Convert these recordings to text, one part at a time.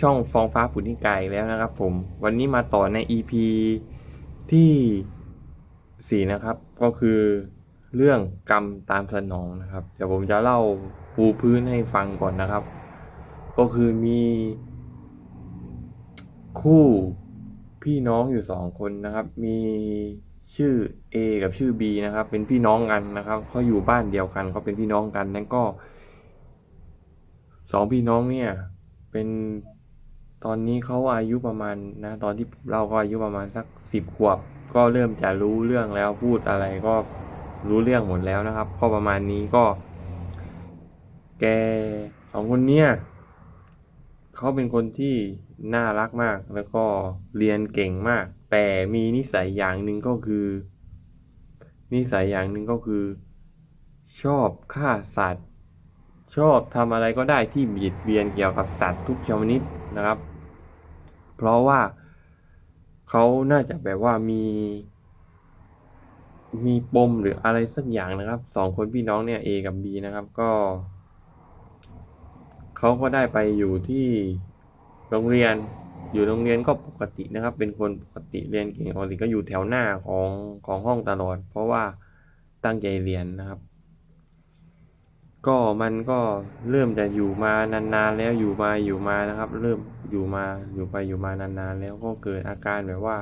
ช่องฟองฟ้าปุนิกายแล้วนะครับผมวันนี้มาต่อใน EP ที่สี่นะครับ ก็คือเรื่องกรรมตามสนองนะครับ เดี๋ยวผมจะเล่าปูพื้นให้ฟังก่อนนะครับ ก็คือมีคู่พี่น้องอยู่สองคนนะครับ มีชื่อ A กับชื่อ B นะครับ เป็นพี่น้องกันนะครับเขาอยู่บ้านเดียวกันเขาเป็นพี่น้องกัน แล้วก็สองพี่น้องเนี่ย เป็น ตอนนี้เขาอายุประมาณนะตอนที่เราก็อายุประมาณสักสิบขวบ ก็เริ่มจะรู้เรื่องแล้วพูดอะไรก็รู้เรื่องหมดแล้วนะครับ ก็ประมาณนี้ก็ แกสองคนเนี้ยเขาเป็นคนที่น่ารักมากแล้วก็เรียนเก่งมาก แต่มีนิสัยอย่างหนึ่งก็คือ นิสัยอย่างหนึ่งก็คือ ชอบฆ่าสัตว์ ชอบทำอะไรก็ได้ที่บีดเบียนเกี่ยวกับสัตว์ทุกชนิด นะครับ เพราะว่าเขาน่าจะแบบว่ามี มีปมหรืออะไรสักอย่างนะครับสองคนพี่น้องเนี่ย A กับ B นะครับก็เขาก็ได้ไปอยู่ที่โรงเรียน อยู่โรงเรียนก็ปกตินะครับ เป็นคนปกติเรียนเก่งปกติก็อยู่แถวหน้าของของห้องตลอด เพราะว่าตั้งใจเรียนนะครับ ก็มันก็เริ่มจะอยู่มานานๆแล้วอยู่มาอยู่มานะครับ เริ่มอยู่มาอยู่ไปอยู่มานานๆแล้วก็เกิดอาการแบบว่า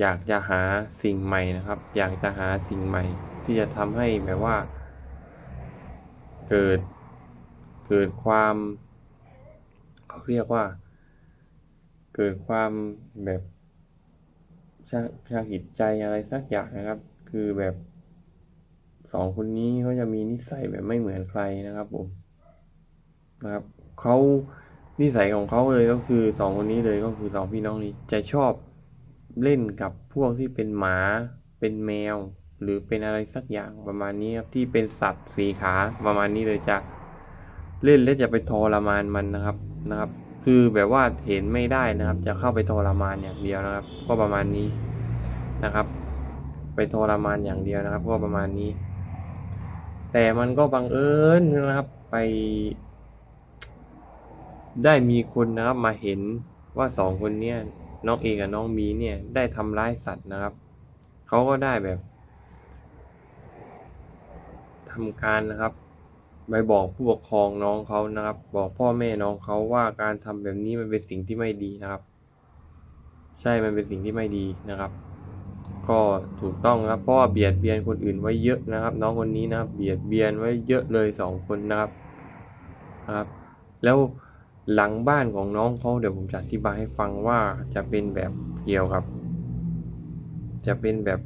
อยากจะหาสิ่งใหม่นะครับ อยากจะหาสิ่งใหม่ ที่จะทำให้แบบว่า เกิดเกิดความเขาเรียกว่า เกิดความแบบชาชาหิตใจอะไรสักอย่างนะครับ คือแบบ สองคนนี้เขาจะมีนิสัยแบบไม่เหมือนใครนะครับผมนะครับเขานิสัยของเขาเลยก็คือสองคนนี้เลยก็คือสองพี่น้องนี้จะชอบเล่นกับพวกที่เป็นหมา เป็นแมว หรือเป็นอะไรสักอย่างประมาณนี้ครับที่เป็นสัตว์สีขาประมาณนี้เลยจะเล่นแล้วจะไปทรมานมันนะครับนะครับ คือแบบว่าเห็นไม่ได้นะครับ จะเข้าไปทรมานอย่างเดียวนะครับ ก็ประมาณนี้นะครับ ไปทรมานอย่างเดียวนะครับ ก็ประมาณนี้ แต่มันก็บังเอิญนะครับไป ได้มีคนนะครับมาเห็นว่าสองคนเนี้ยน้องเอกับน้องมีเนี่ยได้ทำร้ายสัตว์นะครับเขาก็ได้แบบทำการนะครับไปบอกผู้ปกครองน้องเขานะครับ บอกพ่อแม่น้องเขาว่าการทำแบบนี้มันเป็นสิ่งที่ไม่ดีนะครับ ใช่มันเป็นสิ่งที่ไม่ดีนะครับ ก็ถูกต้องครับเพราะว่าเบียดเบียนคนอื่นไว้เยอะนะครับ น้องคนนี้นะครับ เบียดเบียนไว้เยอะเลยสองคนนะครับครับ แล้วหลังบ้านของน้องเขาเดี๋ยวผมจะอธิบายให้ฟังว่าจะเป็นแบบเกี่ยวกับ จะเป็นแบบ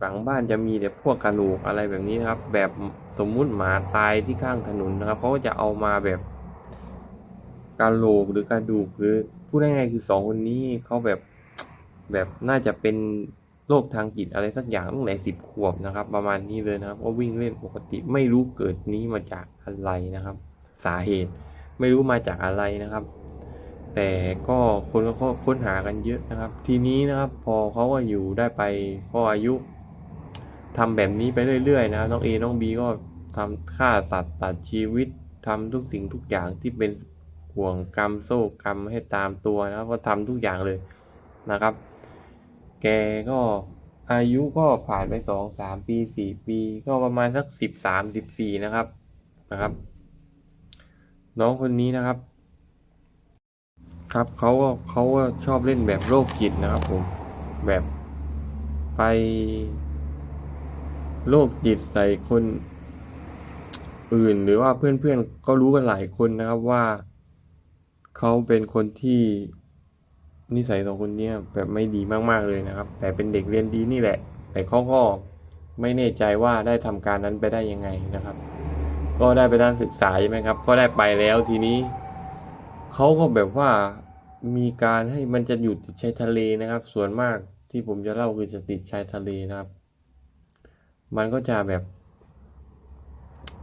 หลังบ้านจะมีแต่พวกกระดูกอะไรแบบนี้นะครับ แบบสมมุติหมาตายที่ข้างถนนนะครับเขาก็จะเอามาแบบกระโหลกหรือกระดูกหรือพูดง่ายๆคือสองคนนี้เขาแบบแบบน่าจะเป็น โรคทางจิตอะไรสักอย่างตั้งแต่สิบขวบนะครับ ประมาณนี้เลยนะครับก็วิ่งเล่นปกติไม่รู้เกิดนี้มาจากอะไรนะครับ สาเหตุไม่รู้มาจากอะไรนะครับ แต่ก็คนก็ค้นหากันเยอะนะครับ ทีนี้นะครับ พอเขาก็อยู่ได้ไปพออายุทำแบบนี้ไปเรื่อยๆ นะน้องเอน้องบีก็ทำฆ่าสัตว์ตัดชีวิตทำทุกสิ่งทุกอย่างที่เป็นห่วงกรรมโซ่กรรมให้ตามตัวนะครับก็ทำทุกอย่างเลยนะครับ แกก็อายุก็ผ่านไปสองสามปีสี่ปี ก็ประมาณสักสิบสามสิบสี่นะครับนะครับ น้องคนนี้นะครับ ครับเขาก็เขาก็ชอบเล่นแบบโรคจิตนะครับผมแบบไปโรคจิตใส่คนอื่นหรือว่าเพื่อนๆก็รู้กันหลายคนนะครับว่า เขาเป็นคนที่ นิสัยสองคนเนี้ยแบบไม่ดีมากๆเลยนะครับ แต่เป็นเด็กเรียนดีนี่แหละ แต่เขาก็ไม่แน่ใจว่าได้ทำการนั้นไปได้ยังไงนะครับ ก็ได้ไปด้านศึกษาใช่ไหมครับ ก็ได้ไปแล้วทีนี้เขาก็แบบว่ามีการให้มันจะอยู่ติดชายทะเลนะครับ ส่วนมากที่ผมจะเล่าคือจะติดชายทะเลนะครับ มันก็จะแบบ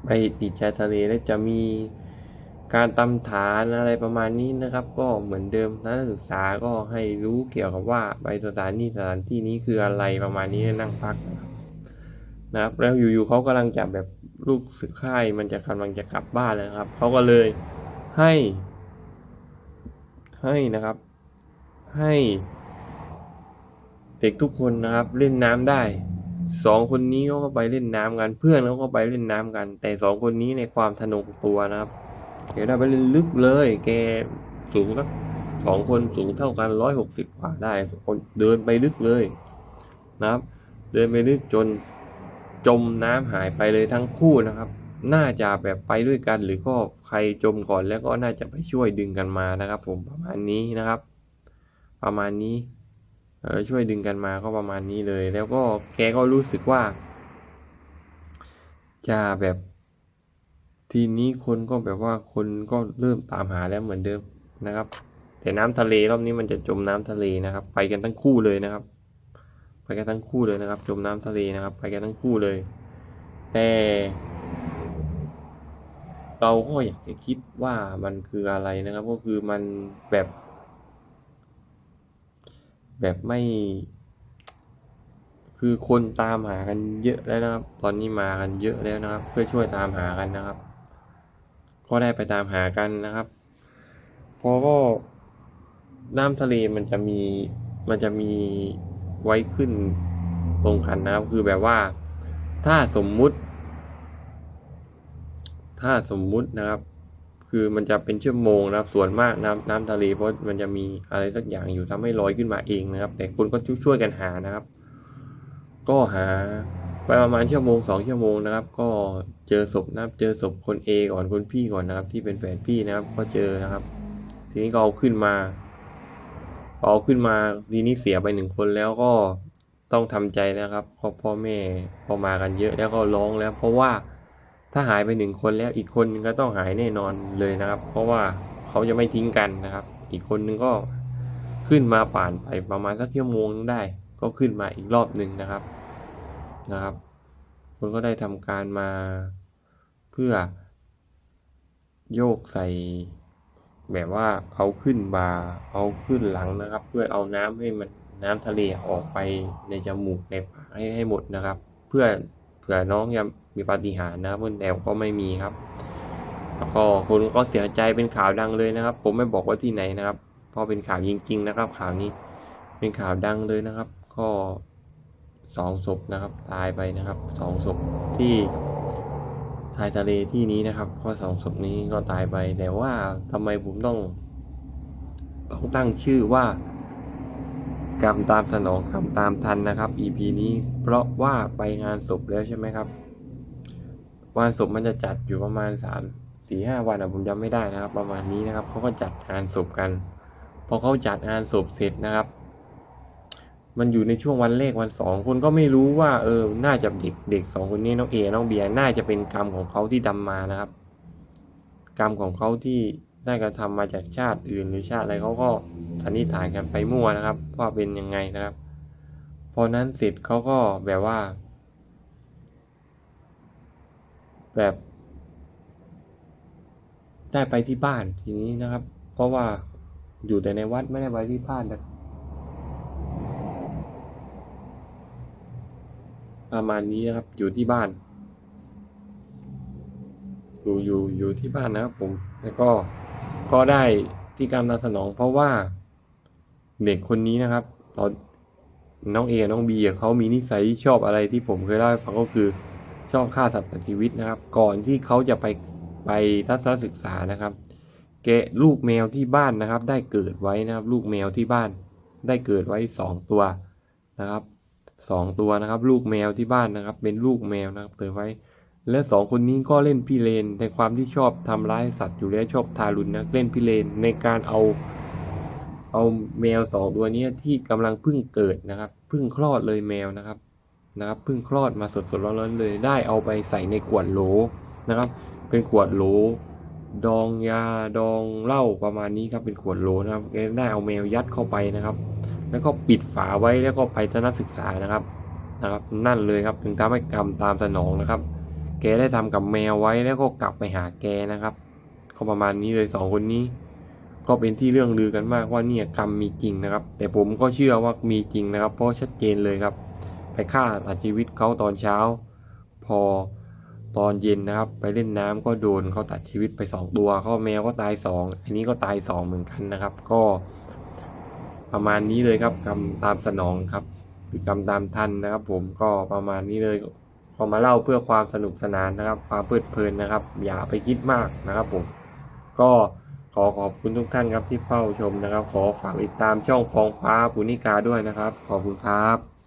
ไปติดชายทะเลแล้วจะมี การตำฐานอะไรประมาณนี้นะครับ ก็เหมือนเดิมนักศึกษาก็ให้รู้เกี่ยวกับว่าไปสถานที่สถานที่นี้คืออะไรประมาณนี้นั่งพักนะครับ แล้วอยู่ๆเขากำลังจะแบบลูกสึกค่ายมันจะกำลังจะกลับบ้านแล้วนะครับเขาก็เลยให้ ให้นะครับ ให้เด็กทุกคนนะครับเล่นน้ำได้สองคนนี้เขาก็ไปเล่นน้ำกันเพื่อนเขาก็ไปเล่นน้ำกัน แต่สองคนนี้ในความทะนงตัวนะครับ แกได้ไปลึกเลย แกสูงสักสองคนสูงเท่ากันร้อยหกสิบกว่าได้คนเดินไปลึกเลยนะครับ เดินไปลึกจนจมน้ำหายไปเลยทั้งคู่นะครับ น่าจะแบบไปด้วยกัน หรือก็ใครจมก่อนแล้วก็น่าจะไปช่วยดึงกันมานะครับ ผมประมาณนี้นะครับ ประมาณนี้เออช่วยดึงกันมาก็ประมาณนี้เลย แล้วก็แกก็รู้สึกว่า จะแบบ ทีนี้คนก็แบบว่าคนก็เริ่มตามหาแล้วเหมือนเดิมนะครับ แต่น้ำทะเลรอบนี้มันจะจมน้ำทะเลนะครับ ไปกันทั้งคู่เลยนะครับ ไปกันทั้งคู่เลยนะครับ จมน้ำทะเลนะครับ ไปกันทั้งคู่เลย แต่เราก็อยากจะคิดว่ามันคืออะไรนะครับ ก็คือมันแบบ แบบไม่ คือคนตามหากันเยอะแล้วนะครับ ตอนนี้มากันเยอะแล้วนะครับ เพื่อช่วยตามหากันนะครับ ก็ได้ไปตามหากันนะครับ เพอก็น้ำทะเลมันจะมีมันจะมีไว้ขึ้นตรงกันนะครับ คือแบบว่าถ้าสมมุติ ถ้าสมมุตินะครับ คือมันจะเป็นชั่วโมงนะครับ ส่วนมากน้ำน้ำทะเลเพราะมันจะมีอะไรสักอย่างอยู่ทำให้ลอยขึ้นมาเองนะครับ แต่คนก็ช่วยกันหานะครับ ก็หา ไปประมาณชั่วโมงสองชั่วโมงนะครับ ก็เจอศพนะครับ เจอศพคน A ก่อนคนพี่ก่อนนะครับ ที่เป็นแฟนพี่นะครับ ก็เจอนะครับ ทีนี้ก็เอาขึ้นมาเอาขึ้นมาทีนี้เสียไปหนึ่งคนแล้วก็ต้องทำใจนะครับเพราะพ่อแม่พอมากันเยอะแล้วก็ร้องแล้ว เพราะว่าถ้าหายไปหนึ่งคนแล้วอีกคนนึงก็ต้องหายแน่นอนเลยนะครับ เพราะว่าเขาจะไม่ทิ้งกันนะครับ อีกคนนึงก็ขึ้นมาผ่านไปประมาณสักชั่วโมงนึงได้ ก็ขึ้นมาอีกรอบหนึ่งนะครับ นะครับคนก็ได้ทำการมาเพื่อ โยกใส่ แบบว่าเอาขึ้นบาเอาขึ้นหลังนะครับ เพื่อเอาน้ำให้มันน้ำทะเลออกไปในจมูกในปากให้ให้หมดนะครับ เพื่อเผื่อน้องจะมีปาฏิหาริย์นะครับแต่ก็ไม่มีครับแล้วก็คนก็เสียใจเป็นข่าวดังเลยนะครับ ผมไม่บอกว่าที่ไหนนะครับ เพราะเป็นข่าวจริง ๆ นะครับ ข่าวนี้เป็นข่าวดังเลยนะครับ ก็ สองศพนะครับ ตายไปนะครับสองศพที่ชายทะเลที่นี้นะครับก็สองศพนี้ก็ตายไป แต่ว่าทำไมผมต้องต้องตั้งชื่อว่ากรรมตามสนองกรรมตามทันนะครับ EP นี้ เพราะว่าไปงานศพแล้วใช่ไหมครับวันศพมันจะจัดอยู่ประมาณสามสี่ห้าวันอะผมจำไม่ได้นะครับ ประมาณนี้นะครับเขาก็จัดงานศพกันพอเขาจัดงานศพเสร็จนะครับ มันอยู่ในช่วงวันแรกวันสองคนก็ไม่รู้ว่าเออ น่าจะเด็กเด็กสองคนนี้น้องเอน้องเบียร์น่าจะเป็นกรรมของเขาที่ดำมานะครับ กรรมของเขาที่ได้กระทำมาจากชาติอื่นหรือชาติอะไรเขาก็สันนิษฐานกันไปมั่วนะครับ ว่าเป็นยังไงนะครับ พอนั้นเสร็จเขาก็แบบว่า แบบ ได้ไปที่บ้านทีนี้นะครับ เพราะว่าอยู่แต่ในวัดไม่ได้ไปที่บ้านนะ ประมาณนี้นะครับ อยู่ที่บ้าน อยู่อยู่อยู่ที่บ้านนะครับผม แล้วก็ก็ได้ที่การตามสนอง เพราะว่าเด็กคนนี้นะครับตอนน้องเอน้องบีเขามีนิสัยชอบอะไรที่ผมเคยเล่าให้ฟังก็คือชอบฆ่าสัตว์ชีวิตนะครับ ก่อนที่เขาจะไปไปทัศนศึกษานะครับ แกะลูกแมวที่บ้านนะครับ ได้เกิดไว้นะครับ ลูกแมวที่บ้าน ได้เกิดไว้สองตัวนะครับ สองตัวนะครับ ลูกแมวที่บ้านนะครับ เป็นลูกแมวนะครับเกิดไว้ และสองคนนี้ก็เล่นพี่เลนในความที่ชอบทำร้ายสัตว์อยู่แล้วชอบทารุณนะเล่นพี่เลนในการเอา เอาแมวสองตัวเนี้ยที่กำลังเพิ่งเกิดนะครับเพิ่งคลอดเลยแมวนะครับนะครับเพิ่งคลอดมาสดๆร้อนๆเลย ได้เอาไปใส่ในขวดโหลนะครับ เป็นขวดโหลดองยาดองเหล้าประมาณนี้ครับเป็นขวดโหลนะครับได้เอาแมวยัดเข้าไปนะครับ แล้วก็ปิดฝาไว้แล้วก็ไปทัศนศึกษานะครับนะครับ นั่นเลยครับถึงทำให้กรรมตามสนองนะครับ แกได้ทำกับแมวไว้แล้วก็กลับไปหาแกนะครับก็ประมาณนี้เลยสองคนนี้ ก็เป็นที่เรื่องลือกันมากว่าเนี่ยกรรมมีจริงนะครับ แต่ผมก็เชื่อว่ามีจริงนะครับ เพราะชัดเจนเลยครับ ไปฆ่าตัดชีวิตเขาตอนเช้า พอตอนเย็นนะครับ ไปเล่นน้ำก็โดนเขาตัดชีวิตไปสองตัวเขาแมวก็ตายสองอันนี้ก็ตายสองเหมือนกันนะครับ ก็ ประมาณนี้เลยครับกรรมตามสนองครับหรือกรรมตามทันนะครับ ผมก็ประมาณนี้เลยพอมาเล่าเพื่อความสนุกสนานนะครับ ความเพลิดเพลินนะครับ อย่าไปคิดมากนะครับผมก็ขอขอบคุณทุกท่านครับที่เฝ้าชมนะครับ ขอฝากติดตามช่องฟองฟ้าปุณิกาด้วยนะครับ ขอบคุณครับ